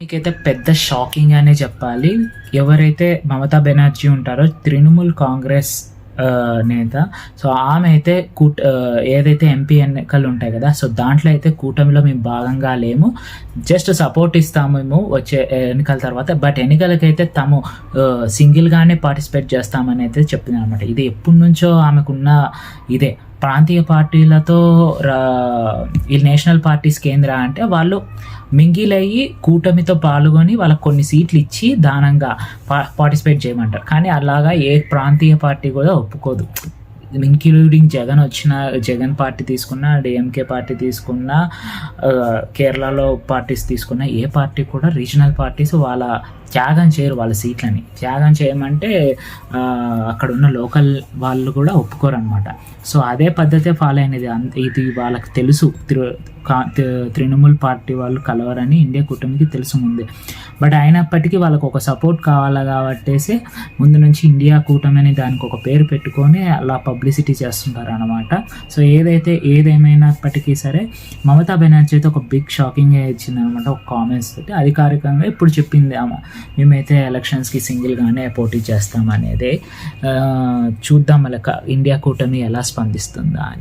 మీకైతే పెద్ద షాకింగ్ అనే చెప్పాలి. ఎవరైతే మమతా బెనర్జీ ఉంటారో తృణమూల్ కాంగ్రెస్ నేత సో ఆమె అయితే కూట ఏదైతే ఎంపీ ఎన్నికలు ఉంటాయి కదా సో దాంట్లో అయితే కూటమిలో మేము భాగంగా లేము. జస్ట్ సపోర్ట్ ఇస్తాము మేము వచ్చే ఎన్నికల తర్వాత బట్ ఎన్నికలకైతే తాము సింగిల్గానే పార్టిసిపేట్ చేస్తామని అయితే చెప్పింది అనమాట ఇది ఎప్పటి నుంచో ఆమెకున్న ఇదే. ప్రాంతీయ పార్టీలతో రా- ఈ నేషనల్ పార్టీస్ కేంద్ర అంటే వాళ్ళు మింగిలయ్యి కూటమితో పాల్గొని వాళ్ళకి కొన్ని సీట్లు ఇచ్చి దానంగా పా పార్టిసిపేట్ చేయమంటారు. కానీ అలాగా ఏ ప్రాంతీయ పార్టీ కూడా ఒప్పుకోదు. ఇంక్లూడింగ్ జగన్ వచ్చిన జగన్ పార్టీ తీసుకున్న డిఎంకే పార్టీ తీసుకున్న కేరళలో పార్టీస్ తీసుకున్న ఏ పార్టీ కూడా రీజనల్ పార్టీస్ వాళ్ళ త్యాగం చేయరు వాళ్ళ సీట్లని. త్యాగం చేయమంటే అక్కడ ఉన్న లోకల్ వాళ్ళు కూడా ఒప్పుకోరు అనమాట సో అదే పద్ధతే ఫాలో అయినది. ఇది వాళ్ళకి తెలుసు. తృణమూల్ పార్టీ వాళ్ళు కలవరని ఇండియా కూటమికి తెలుసు ముందే. బట్ అయినప్పటికీ వాళ్ళకు ఒక సపోర్ట్ కావాలి కాబట్టేసి ముందు నుంచి ఇండియా కూటమి అని దానికి ఒక పేరు పెట్టుకొని అలా పబ్లిసిటీ చేస్తుంటారు అనమాట సో ఏదైతే ఏదేమైనప్పటికీ సరే మమతా బెనర్జీ అయితే ఒక బిగ్ షాకింగ్ ఇచ్చింది అనమాట ఒక కామెంట్స్ తోటి. అధికారికంగా ఇప్పుడు చెప్పింది ఆమె. మేమైతే ఎలక్షన్స్కి సింగిల్గానే పోటీ చేస్తామనేది. చూద్దాం మళ్ళీ ఇండియా కూటమి ఎలా స్పందిస్తుందా అని.